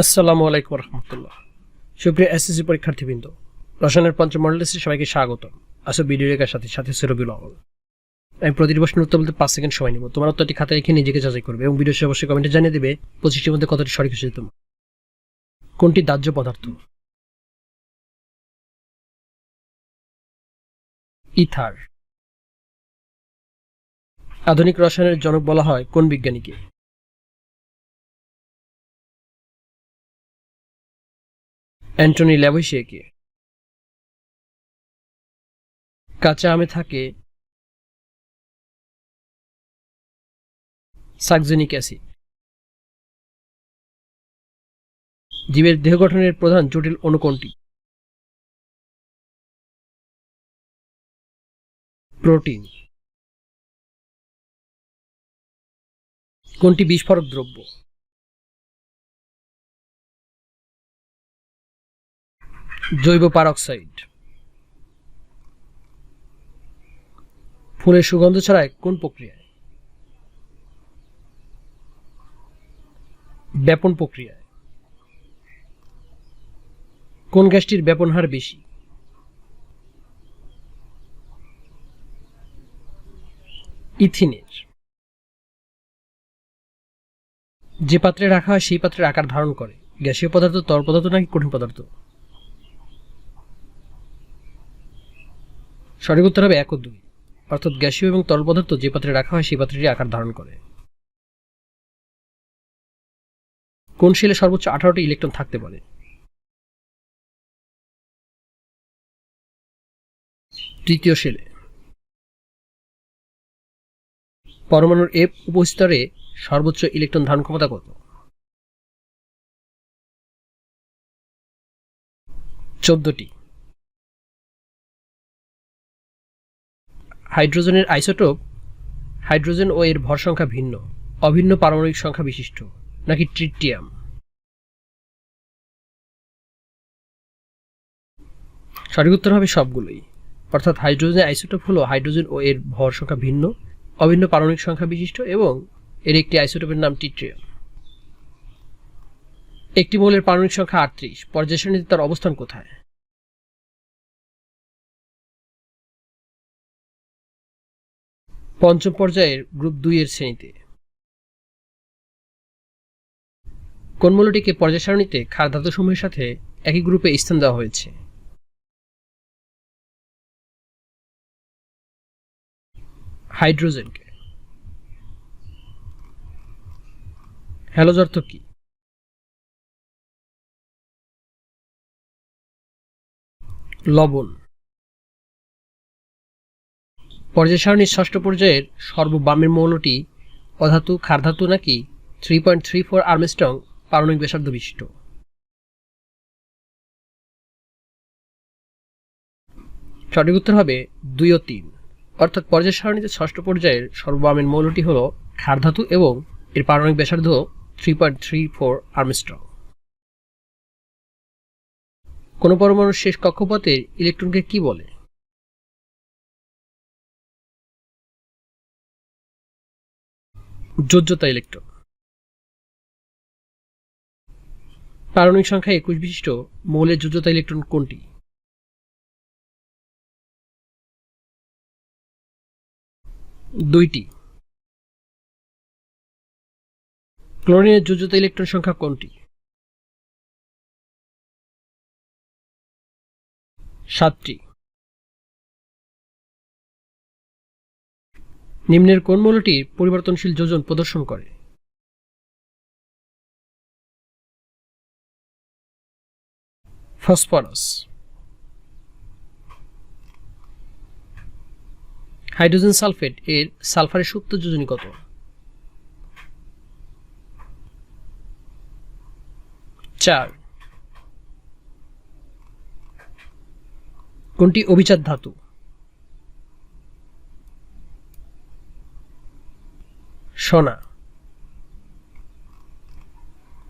আসসালামু আলাইকুম রহমতুল্লাহ। সুপ্রিয় এসএসসি পরীক্ষার্থীবৃন্দ, রসায়নের পঞ্চম মডেল টেস্টে সবাইকে স্বাগত আসো ভিডিও রেখার সাথে সাথে সেরবিল আমি প্রতিটি প্রশ্নের উত্তর বলতে পাঁচ সেকেন্ড সময় নিব। তোমার উত্তরটি খাতায় রেখে নিজেকে যাচাই করবে এবং ভিডিও অবশ্যই কমেন্টে জানিয়ে দেবে পঁচিশটির মধ্যে কতটি সঠিক হয়েছে তোমার। কোনটি দাহ্য পদার্থ? ইথার। আধুনিক রসায়নের জনক বলা হয় কোন বিজ্ঞানীকে? অ্যান্টনি ল্যাভোইসিয়াকে কাঁচা আমে থাকে সাকজেনিক অ্যাসিড। জীবের দেহ গঠনের প্রধান জটিল অণু কোনটি? প্রোটিন। কোনটি বিস্ফোরক দ্রব্য? জৈব পারক্সাইড। ফুলের সুগন্ধ ছড়ায় কোন প্রক্রিয়ায়? ব্যাপন প্রক্রিয়ায়। কোন গ্যাসটির ব্যাপন হার বেশি? ইথিনের। যে পাত্রে রাখা হয় সেই পাত্রের আকার ধারণ করে। গ্যাসীয় পদার্থ, তরল পদার্থ নাকি কঠিন পদার্থ? সঠিক উত্তর হবে এক ও দুই। অর্থাৎ গ্যাসীয় এবং তরল পদার্থ যে পাত্রে রাখা হয় সেই পাত্রটি আকার ধারণ করে। কোন শিলে সর্বোচ্চ আঠারোটি ইলেকট্রন থাকতে পারে? তৃতীয় শিলে পরমাণুর এফ উপস্তরে সর্বোচ্চ ইলেকট্রন ধারণ ক্ষমতা কত? চোদ্দটি। হাইড্রোজেনের আইসোটোপ হাইড্রোজেন ও এর ভর সংখ্যা ভিন্ন, অভিন্ন পারমাণবিক সংখ্যা বিশিষ্ট, নাকি ট্রিটিয়াম? সঠিক উত্তর হবে সবগুলোই। অর্থাৎ হাইড্রোজেনের আইসোটোপ হলো হাইড্রোজেন ও এর ভর সংখ্যা ভিন্ন, অভিন্ন পারমাণবিক সংখ্যা বিশিষ্ট এবং এর একটি আইসোটোপের নাম টিট্রিয়াম একটি মৌলের পারমাণবিক সংখ্যা আটত্রিশ, পর্যায় শ্রেণীতে তার অবস্থান কোথায়? পঞ্চম পর্যায়ের গ্রুপ দুই এর শ্রেণীতে। কোন মৌলটিকে পর্যায় সারণীতে ক্ষার ধাতুসমূহের সাথে একই গ্রুপে স্থান দেওয়া হয়েছে? হাইড্রোজেনকে। হ্যালোজ অর্থ কি? লবণ। পর্যায় সারণীর ষষ্ঠ পর্যায়ের সর্ববামের মৌলটি অধাতু ক্ষারধাতু নাকি three point three four angstrom পারমাণবিক ব্যাসার্ধ বিশিষ্ট। সঠিক উত্তর হবে দুই ও তিন। অর্থাৎ পর্যায় সারণীতে ষষ্ঠ পর্যায়ের সর্ববামের মৌলটি হল ক্ষারধাতু এবং এর পারমাণবিক ব্যাসার্ধ three point three four angstrom. কোন পরমাণুর শেষ কক্ষপথের ইলেকট্রনকে কি বলে? যোজ্যতা ইলেকট্রন। পারমাণবিক সংখ্যা একুশ বিশিষ্ট মৌলের যোজ্যতা ইলেকট্রন কোনটি? দুইটি। ক্লোরিনের যোজ্যতা ইলেকট্রন সংখ্যা কোনটি? সাতটি। নিম্নের কোন মৌলটির পরিবর্তনশীল যোজন প্রদর্শন করে? ফসফরাস। হাইড্রোজেন সালফেট এর সালফারের সুপ্ত যোজনী কত? চার। কোনটি অভিজাত ধাতু? সোনা।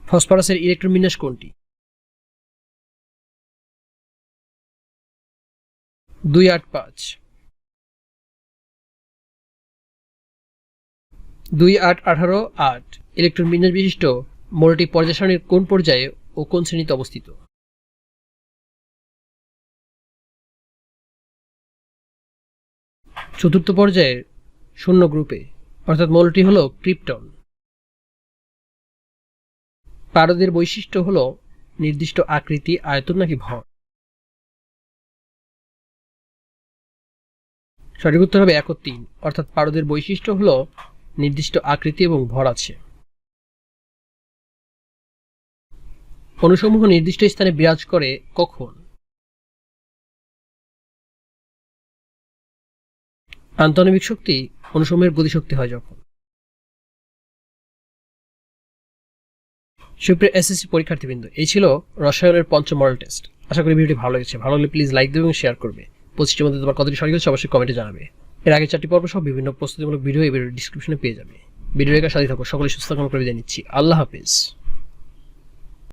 ফসফরাসের ইলেকট্রন বিন্যাস কোনটি? দুই আট পাঁচ। দুই আট আঠারো আট। ইলেকট্রন বিন্যাস বিশিষ্ট মডেলটি পর্যায় কোন পর্যায়ে ও কোন শ্রেণীতে অবস্থিত? চতুর্থ পর্যায়ের শূন্য গ্রুপে। অর্থাৎ মৌলটি হল ক্রিপ্টন। পারদের বৈশিষ্ট্য হল নির্দিষ্ট আকৃতি, আয়তন নাকি ভর। সঠিক উত্তর হবে এক তিন। অর্থাৎ পারদের বৈশিষ্ট্য হল নির্দিষ্ট আকৃতি এবং ভর আছে। অনুসমূহ নির্দিষ্ট স্থানে বিরাজ করে কখন? আন্তঃনবিক শক্তি অনুসমূহের গতিশক্তি হয় যখন। সুপ্রিয় এসএসসি পরীক্ষার্থীবৃন্দ, এই ছিল রসায়নের পঞ্চম মডেল টেস্ট আশা করি ভিডিওটি ভালো লেগেছে। ভালো লাগলে প্লিজ লাইক দেবে এবং শেয়ার করবে। পঁচিশটির মধ্যে তোমার কতটি সঠিক হচ্ছে অবশ্যই কমেন্টে জানাবে। এর আগে চারটি পর্ব সহ বিভিন্ন প্রস্তুতিমূলক ভিডিও এই ভিডিওর ডিসক্রিপশনে পেয়ে যাবে। ভিডিও রেখা সাথে থাকো। সকলে সুস্থ কামনা করে জানিয়েছি আল্লাহ হাফিজ।